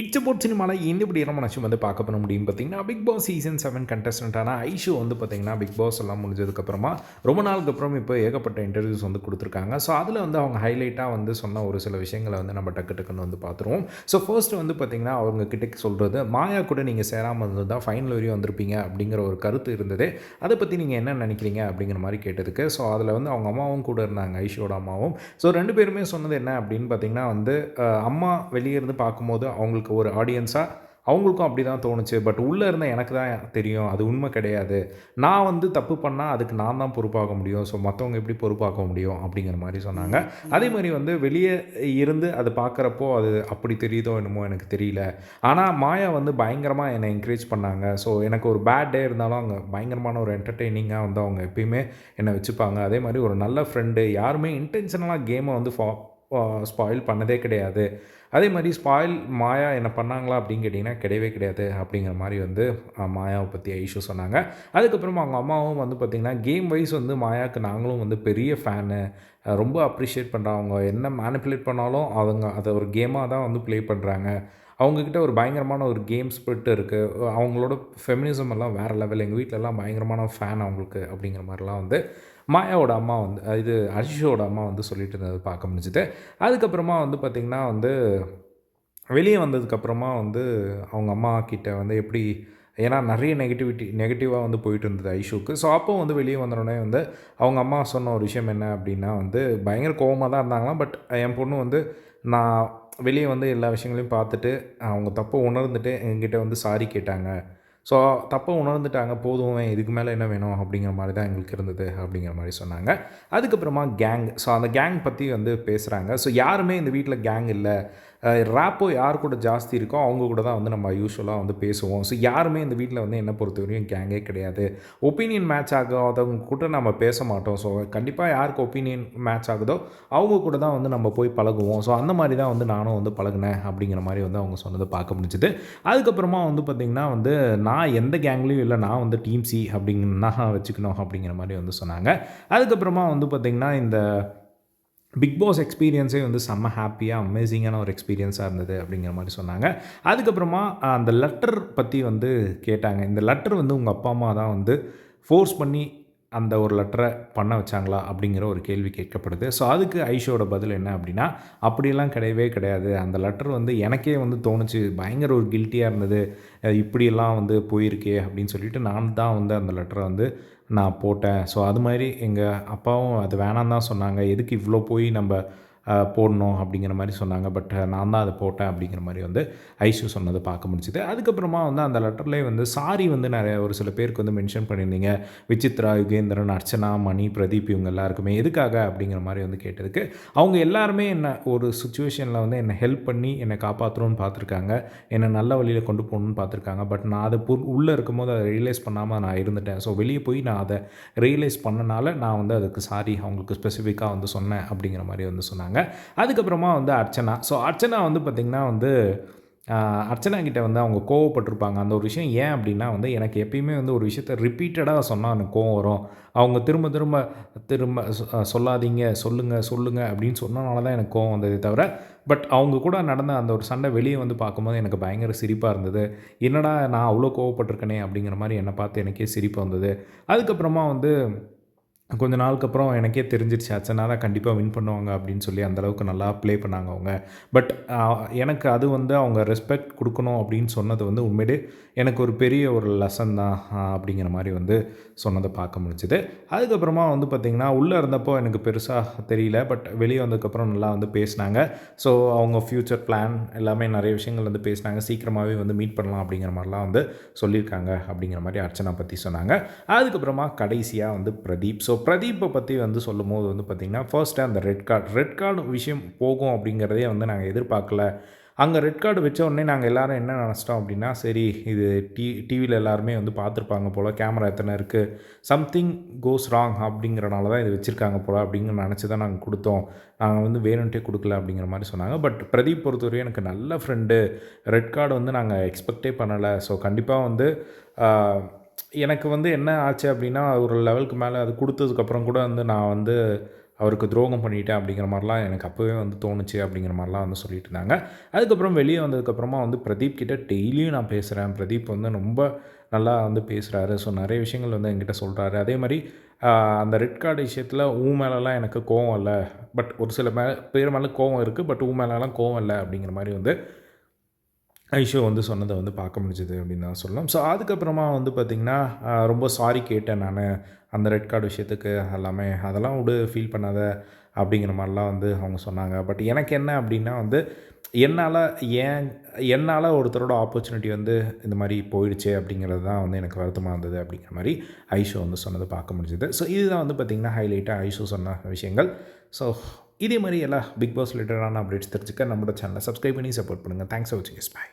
It's boat சினிமாவில் எந்த இப்படி நம்ம நச்சு வந்து பார்க்க பண்ண முடியும் பார்த்தீங்கன்னா பிக் பாஸ் சீசன் செவன் கண்டஸ்டண்ட்டான ஐஷு வந்து பார்த்தீங்கன்னா பிக் பாஸ் எல்லாம் முடிஞ்சதுக்கப்புறமா ரொம்ப நாளுக்கு அப்புறம் இப்போ ஏகப்பட்ட இன்டர்வியூஸ் வந்து கொடுத்துருக்காங்க. ஸோ அதில் வந்து அவங்க ஹைலைட்டாக வந்து சொன்ன ஒரு சில விஷயங்களை வந்து நம்ம டக்கு டக்குன்னு வந்து பார்த்துருவோம். ஸோ ஃபர்ஸ்ட் வந்து பார்த்தீங்கன்னா அவங்க கிட்டக்கு சொல்கிறது மாயா கூட நீங்கள் சேராமல் இருந்தது? ஃபைனல் வரையும் வந்திருப்பீங்க அப்படிங்கிற ஒரு கருத்து இருந்தது. அதை பற்றி நீங்கள் என்ன நினைக்கிறீங்க அப்படிங்கிற மாதிரி கேட்டதுக்கு ஸோ அதில் வந்து அவங்க அம்மாவும் கூட இருந்தாங்க ஐஷோட அம்மாவும். ஸோ ரெண்டு பேருமே சொன்னது என்ன அப்படின்னு பார்த்தீங்கன்னா வந்து அம்மா வெளியே இருந்து பார்க்கும்போது அவங்களுக்கு ஒரு ஆடியன்ஸாக அவங்களுக்கும் அப்படி தான் தோணுச்சு. பட் உள்ளே இருந்த எனக்கு தான் தெரியும். அது உண்மை கிடையாது. நான் வந்து தப்பு பண்ணால் அதுக்கு நான் தான் பொறுப்பாக முடியும். ஸோ மற்றவங்க எப்படி பொறுப்பாக்க முடியும் அப்படிங்கிற மாதிரி சொன்னாங்க. அதே மாதிரி வந்து வெளியே இருந்து அது பார்க்குறப்போ அது அப்படி தெரியுதோ என்னமோ எனக்கு தெரியல. ஆனால் மாயா வந்து பயங்கரமாக என்னை என்கரேஜ் பண்ணாங்க. ஸோ எனக்கு ஒரு பேட் டே இருந்தாலும் அவங்க பயங்கரமான ஒரு என்டர்டெய்னிங்காக வந்து அவங்க எப்பயுமே என்னை வச்சுப்பாங்க. அதே மாதிரி ஒரு நல்ல ஃப்ரெண்டு யாருமே இன்டென்ஷனலாக கேமை வந்து ஃபா ஸ்பாயில் பண்ணதே கிடையாது. அதே மாதிரி ஸ்பாயில் மாயா என்ன பண்ணாங்களா அப்படின்னு கேட்டிங்கன்னா கிடையவே கிடையாது அப்படிங்கிற மாதிரி வந்து மாயாவை பற்றி ஐஷு சொன்னாங்க. அதுக்கப்புறமா அவங்க அம்மாவும் வந்து பார்த்திங்கன்னா கேம் வைஸ் வந்து மாயாவுக்கு நாங்களும் வந்து பெரிய ஃபேனு ரொம்ப அப்ரிஷியேட் பண்ணுறோம் அவங்க என்ன மேனிப்புலேட் பண்ணாலும் அவங்க அதை ஒரு கேமாக தான் வந்து ப்ளே பண்ணுறாங்க அவங்கக்கிட்ட ஒரு பயங்கரமான ஒரு கேம் ஸ்பிரிட் இருக்குது அவங்களோட ஃபெமினிசம் எல்லாம் வேறு லெவல் எங்கள் வீட்டிலலாம் பயங்கரமான ஃபேன் அவங்களுக்கு அப்படிங்கிற மாதிரிலாம் வந்து மாயாவோட அம்மா வந்து இது அஷிஷோட அம்மா வந்து சொல்லிட்டு இருந்தது பார்க்க முடிஞ்சுது. அதுக்கப்புறமா வந்து பார்த்திங்கன்னா வந்து வெளியே வந்ததுக்கப்புறமா வந்து அவங்க அம்மா கிட்ட வந்து எப்படி ஏன்னா நிறைய நெகட்டிவிட்டி நெகட்டிவாக வந்து போயிட்டு இருந்தது ஐஷுக்கு. ஸோ அப்போ வந்து வெளியே வந்தோடனே வந்து அவங்க அம்மா சொன்ன ஒரு விஷயம் என்ன அப்படின்னா வந்து பயங்கர கோவமாக தான் இருந்தாங்களாம். பட் என் பொண்ணு வந்து நான் வெளியே வந்து எல்லா விஷயங்களையும் பார்த்துட்டு அவங்க தப்பை உணர்ந்துட்டு என்கிட்ட வந்து சாரி கேட்டாங்க. ஸோ தப்பை உணர்ந்துட்டாங்க போதும் இதுக்கு மேலே என்ன வேணும் அப்படிங்கிற மாதிரி தான் எங்களுக்கு இருந்தது அப்படிங்கிற மாதிரி சொன்னாங்க. அதுக்கப்புறமா கேங் ஸோ அந்த கேங் பற்றி வந்து பேசுகிறாங்க ஸோ யாருமே இந்த வீட்டில் கேங் இல்லை. ரேப்போ யார் கூட ஜாஸ்தி இருக்கோ அவங்க கூட தான் வந்து நம்ம யூஸ்வலாக வந்து பேசுவோம். ஸோ யாருமே இந்த வீட்டில் வந்து என்னை பொறுத்தவரையும் கேங்கே கிடையாது. ஒப்பீனியன் மேட்ச் ஆகாதவங்க கூட நம்ம பேச மாட்டோம். ஸோ கண்டிப்பாக யாருக்கு ஒப்பீனியன் மேட்ச் ஆகுதோ அவங்க கூட தான் வந்து நம்ம போய் பழகுவோம். ஸோ அந்த மாதிரி தான் வந்து நானும் வந்து பழகினேன் அப்படிங்கிற மாதிரி வந்து அவங்க சொன்னதை பார்க்க முடிஞ்சுது. அதுக்கப்புறமா வந்து பார்த்திங்கன்னா வந்து நான் எந்த கேங்லேயும் இல்லை நான் வந்து டீம் சி அப்படிங்கன்னா வச்சுக்கணும் அப்படிங்கிற மாதிரி வந்து சொன்னாங்க. அதுக்கப்புறமா வந்து பார்த்திங்கன்னா இந்த பிக் பாஸ் எக்ஸ்பீரியன்ஸே வந்து செம்ம ஹாப்பியாக அமேசிங்கான ஒரு எக்ஸ்பீரியன்ஸாக இருந்தது அப்படிங்கிற மாதிரி சொன்னாங்க. அதுக்கப்புறமா அந்த லெட்டர் பற்றி வந்து கேட்டாங்க. இந்த லெட்டர் வந்து உங்கள் அப்பா அம்மா தான் வந்து ஃபோர்ஸ் பண்ணி அந்த ஒரு லெட்டரை பண்ண வச்சாங்களா அப்படிங்கிற ஒரு கேள்வி கேட்கப்படுது. ஸோ அதுக்கு ஐஷோட பதில் என்ன அப்படின்னா அப்படியெல்லாம் கிடையவே கிடையாது. அந்த லெட்டர் வந்து எனக்கே வந்து தோணுச்சு. பயங்கர ஒரு கில்ட்டியாக இருந்தது. இப்படியெல்லாம் வந்து போயிருக்கே அப்படின்னு சொல்லிட்டு நான் தான் வந்து அந்த லெட்டரை வந்து நான் போட்டேன். ஸோ அது மாதிரி எங்கள் அப்பாவும் அது வேணாம் தான் சொன்னாங்க. எதுக்கு இவ்வளோ போய் நம்ம போடணும் அப்படிங்கிற மாதிரி சொன்னாங்க. பட் நான் தான் அதை போட்டேன் அப்படிங்கிற மாதிரி வந்து ஐஷு சொன்னதை பார்க்க முடிஞ்சுது. அதுக்கப்புறமா வந்து அந்த லெட்டர்லேயே வந்து சாரி வந்து நிறைய ஒரு சில பேருக்கு வந்து மென்ஷன் பண்ணியிருந்தீங்க. விசித்ரா யுகேந்திரன் அர்ச்சனா மணி பிரதீப் இவங்க எல்லாருக்குமே எதுக்காக அப்படிங்கிற மாதிரி வந்து கேட்டதுக்கு அவங்க எல்லாருமே என்ன ஒரு சுச்சுவேஷனில் வந்து என்னை ஹெல்ப் பண்ணி என்னை காப்பாற்றணும்னு பார்த்துருக்காங்க. என்னை நல்ல வழியில் கொண்டு போகணும்னு பார்த்துருக்காங்க. பட் நான் அதை பொருள் உள்ளே இருக்கும்போது அதை ரியலைஸ் பண்ணாமல் நான் இருந்துட்டேன். ஸோ வெளியே போய் நான் அதை ரியலைஸ் பண்ணனால நான் வந்து அதுக்கு சாரி அவங்களுக்கு ஸ்பெசிஃபிக்காக வந்து சொன்னேன் அப்படிங்கிற மாதிரி வந்து சொன்னாங்க. அதுக்கப்புறமா வந்து அர்ச்சனா. ஸோ அர்ச்சனா வந்து பார்த்திங்கன்னா வந்து அர்ச்சனா கிட்டே வந்து அவங்க கோவப்பட்டிருப்பாங்க. அந்த ஒரு விஷயம் ஏன் அப்படின்னா வந்து எனக்கு எப்பயுமே வந்து ஒரு விஷயத்த ரிப்பீட்டடாக சொன்னால் எனக்கு கோவம் வரும். அவங்க திரும்ப திரும்ப திரும்ப சொல்லாதீங்க சொல்லுங்கள் சொல்லுங்கள் அப்படின்னு சொன்னனால தான் எனக்கு கோவம் வந்ததே தவிர பட் அவங்க கூட நடந்த அந்த ஒரு சண்டை வெளியே வந்து பார்க்கும்போது எனக்கு பயங்கர சிரிப்பாக இருந்தது. என்னடா நான் அவ்வளோ கோவப்பட்டிருக்கனே அப்படிங்கிற மாதிரி என்னை பார்த்து எனக்கே சிரிப்பு வந்தது. அதுக்கப்புறமா வந்து கொஞ்ச நாளுக்கு அப்புறம் எனக்கே தெரிஞ்சிருச்சு அச்சனா தான் கண்டிப்பாக வின் பண்ணுவாங்க அப்படின்னு சொல்லி அந்த அளவுக்கு நல்லா ப்ளே பண்ணாங்க அவங்க. பட் எனக்கு அது வந்து அவங்க ரெஸ்பெக்ட் கொடுக்கணும் அப்படின்னு சொன்னது வந்து உண்மையிலே எனக்கு ஒரு பெரிய ஒரு லெசன் தான் அப்படிங்கிற மாதிரி வந்து சொன்னதை பார்க்க முடிஞ்சுது. அதுக்கப்புறமா வந்து பார்த்திங்கன்னா உள்ளே இருந்தப்போ எனக்கு பெருசாக தெரியல பட் வெளியே வந்ததுக்கப்புறம் நல்லா வந்து பேசினாங்க. ஸோ அவங்க ஃப்யூச்சர் பிளான் எல்லாமே நிறைய விஷயங்கள் வந்து பேசினாங்க. சீக்கிரமாகவே வந்து மீட் பண்ணலாம் அப்படிங்கிற மாதிரிலாம் வந்து சொல்லியிருக்காங்க அப்படிங்கிற மாதிரி அர்ச்சனா பற்றி சொன்னாங்க. அதுக்கப்புறமா கடைசியாக வந்து பிரதீப். ஸோ பிரதீப்பை பற்றி வந்து சொல்லும் போது வந்து பார்த்திங்கன்னா ஃபர்ஸ்ட்டு அந்த ரெட் கார்டு ரெட் கார்டு விஷயம் போகும் அப்படிங்கிறதே வந்து நாங்கள் எதிர்பார்க்கல. அங்கே ரெட் கார்டு வச்ச உடனே நாங்கள் எல்லோரும் என்ன நினச்சிட்டோம் அப்படின்னா சரி இது டி டிவியில் எல்லாருமே வந்து பார்த்துருப்பாங்க போல் கேமரா எத்தனை இருக்குது சம்திங் கோஸ் ராங் அப்படிங்கிறனால தான் இது வச்சுருக்காங்க போல் அப்படிங்கிற நினச்சி தான் நாங்கள் கொடுத்தோம். நாங்கள் வந்து வேணுன்ட்டே கொடுக்கல அப்படிங்கிற மாதிரி சொன்னாங்க. பட் பிரதீப் பொறுத்தவரையும் எனக்கு நல்ல ஃப்ரெண்டு ரெட் கார்டு வந்து நாங்கள் எக்ஸ்பெக்டே பண்ணலை. ஸோ கண்டிப்பாக வந்து எனக்கு வந்து என்ன ஆச்சு அப்படின்னா ஒரு லெவலுக்கு மேலே அது கொடுத்ததுக்கப்புறம் கூட வந்து நான் வந்து அவருக்கு துரோகம் பண்ணிட்டேன் அப்படிங்கிற மாதிரிலாம் எனக்கு அப்போவே வந்து தோணுச்சு அப்படிங்கிற மாதிரிலாம் வந்து சொல்லிட்டு இருந்தாங்க. அதுக்கப்புறம் வெளியே வந்ததுக்கப்புறமா வந்து பிரதீப் கிட்டே டெய்லியும் நான் பேசுகிறேன் பிரதீப் வந்து ரொம்ப நல்லா வந்து பேசுகிறாரு ஸோ நிறைய விஷயங்கள் வந்து என்கிட்ட சொல்கிறாரு அதே மாதிரி அந்த ரெட் கார்டு விஷயத்தில் ஊ மேலெலாம் எனக்கு கோவம் இல்லை. பட் ஒரு சில மே பேர் மேலே கோவம் இருக்குது பட் ஊ மேலெலாம் கோவம் இல்லை அப்படிங்கிற மாதிரி வந்து ஐஷோ வந்து சொன்னதை வந்து பார்க்க முடிஞ்சது அப்படின்னு தான் சொல்லலாம் ஸோ அதுக்கப்புறமா வந்து பார்த்திங்கன்னா ரொம்ப சாரி கேட்டேன் நான். அந்த ரெட் கார்டு விஷயத்துக்கு எல்லாமே. அதெல்லாம் விடு ஃபீல் பண்ணாத அப்படிங்கிற மாதிரிலாம் வந்து அவங்க சொன்னாங்க. பட் எனக்கு என்ன அப்படின்னா வந்து என்னால் ஏன் என்னால் ஒருத்தரோட ஆப்பர்ச்சுனிட்டி வந்து இந்த மாதிரி போயிடுச்சு அப்படிங்கிறது தான் வந்து எனக்கு வருத்தமாக இருந்தது அப்படிங்கிற மாதிரி ஐஷோ வந்து சொன்னதை பார்க்க முடிஞ்சது. ஸோ இதுதான் வந்து பார்த்திங்கன்னா ஹைலைட்டாக ஐஷோ சொன்ன விஷயங்கள். ஸோ இதே மாதிரி எல்லா பிக் பாஸ் ரிலேட்டடான அப்டேட்ஸ் தெரிஞ்சுக்க நம்மளோட சேனலை சப்ஸ்கிரைப் பண்ணி சப்போர்ட் பண்ணுங்கள் தேங்க்ஸ் ஃபார் வாட்சிங் எஸ் பை